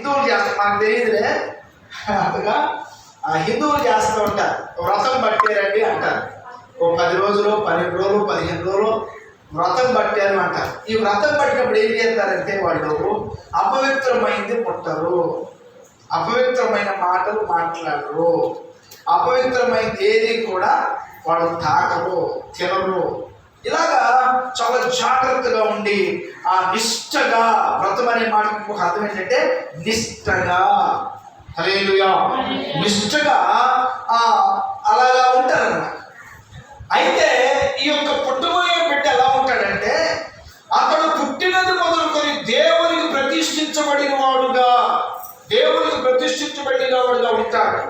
హిందువులు చేస్తారు. మనకు తెలియదులే అందుగా ఆ హిందువులు చేస్తూ ఉంటారు. వ్రతం పట్టారండి అంటారు. ఓ పది రోజులు పన్నెండు రోజులు పదిహేను రోజులు వ్రతం పట్టారు అంటారు. ఈ వ్రతం పట్టినప్పుడు ఏం చేస్తారంటే వాళ్ళు అపవిత్రమైంది పుట్టరు. అపవిత్రమైన మాటలు మాట్లాడరు. అపవిత్రమైంది ఏది కూడా వాళ్ళు తాకరు తినరు. ఇలాగా చాలా జాగ్రత్తగా ఉండి ఆ నిష్టగా వ్రతం అనే మాటకు అర్థం ఏంటంటే నిష్టగా. హల్లెలూయా. నిష్టగా ఆ అలాగా ఉంటారన్నమాట. అయితే ఈ యొక్క పుట్టబోయే బిడ్డ ఎలా ఉంటాడంటే అతడు పుట్టినది మొదలుకొని దేవునికి ప్రతిష్ఠించబడిన వాడుగా దేవునికి ప్రతిష్ఠించబడిన వాడుగా ఉంటాడు.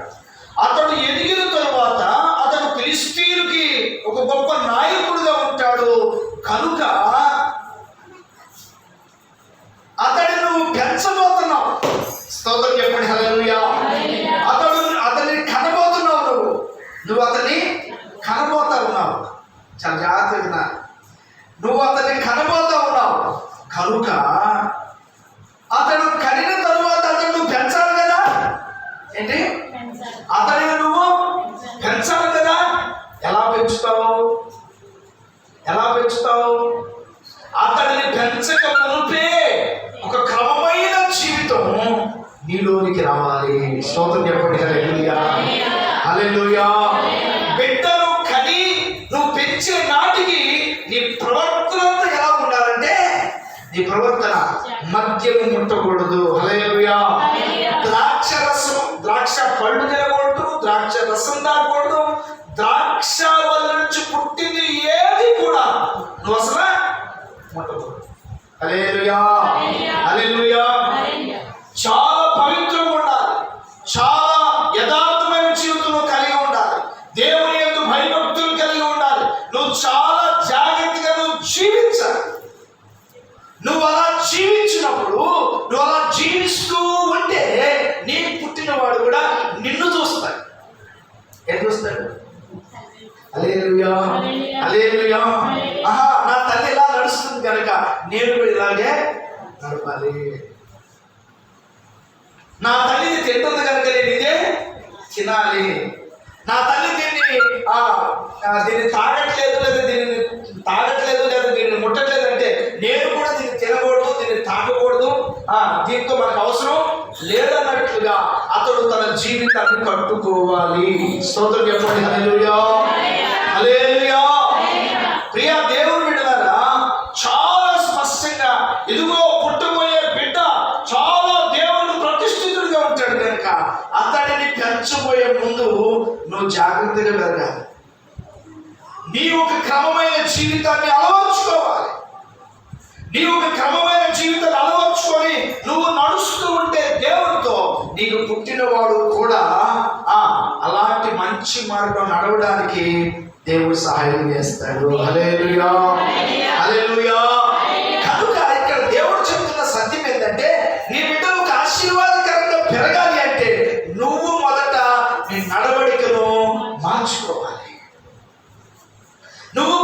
అతడు ఎదిగిన తరువాత అతడు ఫిలిస్తీన్కి ఒక గొప్ప కనుక అతడి నువ్వు పెంచబోతున్నావు. స్తోత్రం చెప్పండి హల్లెలూయా. అతడు అతన్ని కనబోతున్నావు నువ్వు. నువ్వు అతన్ని కనబోతా ఉన్నావు. చాలా జాగ్రత్తగా నువ్వు అతన్ని కనబోతా ఉన్నావు. కనుక అతడు కనిన ఎలా పెంచుతావు? అతడిని పెంచక మునిపే ఒక క్రమమైన జీవితం. నీలోనికి రావాలి. స్తోత్రం చెప్పండి. హల్లెలూయా. బిడ్డను కని నువ్వు పెంచే నాటికి నీ ప్రవర్తన ఎలా ఉండాలంటే నీ ప్రవర్తన మద్యము ముట్టకూడదు. హల్లెలూయా. ద్రాక్ష రసం ద్రాక్ష పళ్ళు తినకూడదు. ద్రాక్ష రసం తాగకూడదు హల్లెలూయా. చాలా పవిత్రంగా ఉండాలి. చాలా యథార్థమైన జీవితం కలిగి ఉండాలి. దేవుని యొక్క భయభక్తులు కలిగి ఉండాలి. నువ్వు చాలా జాగ్రత్తగా నువ్వు జీవించాలి. నువ్వు అలా జీవించినప్పుడు నువ్వు అలా జీవిస్తూ ఉంటే నీకు పుట్టినవాడు కూడా నిన్ను చూస్తాడు. ఏం చూస్తాడు? అలేలుయా అలేలుయా ఆహా నా తల్లి ఇలా నడుస్తుంది కనుక నేను కూడా ఇలాగే నడపాలి. నా తల్లిని తింటుంది కనుక నేను ఇదే తినాలి. నా తల్లి దీన్ని దీన్ని తాగట్లేదు లేదా దీన్ని తాగట్లేదు లేదా దీన్ని ముట్టట్లేదు అంటే నేను కూడా దీన్ని తినకూడదు దీన్ని తాగకూడదు. ఆ, దీంతో మనకు అవసరం లేదన్నట్లుగా అతడు తన జీవితాన్ని కట్టుకోవాలి. సోదరు చెప్పండి. అలేలుయా అలేలుయా పెంచబోయే ముందు నువ్వు జాగ్రత్తగా పెరగాలి నీ ఒక క్రమమైన జీవితాన్ని అలవర్చుకోవాలి. నీ ఒక క్రమమైన జీవితాన్ని అలవర్చుకొని నువ్వు నడుస్తూ ఉంటే దేవుడితో నీకు పుట్టినవాడు కూడా ఆ అలాంటి మంచి మార్గం నడవడానికి దేవుడు సహాయం చేస్తాడు. హల్లెలూయా. హల్లెలూయా.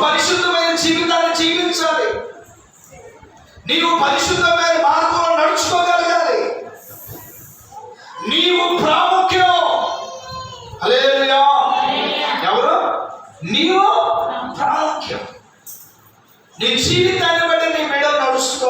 పరిశుద్ధమైన జీవితాన్ని జీవించాలి. నీవు పరిశుద్ధమైన మార్గంలో నడుచుకోగలగాలి. నీవు ప్రాముఖ్యం. అలే ఎవరు? నీవు ప్రాముఖ్యం. నీ జీవితాన్ని బట్టి నీ మెడ నడుస్తూ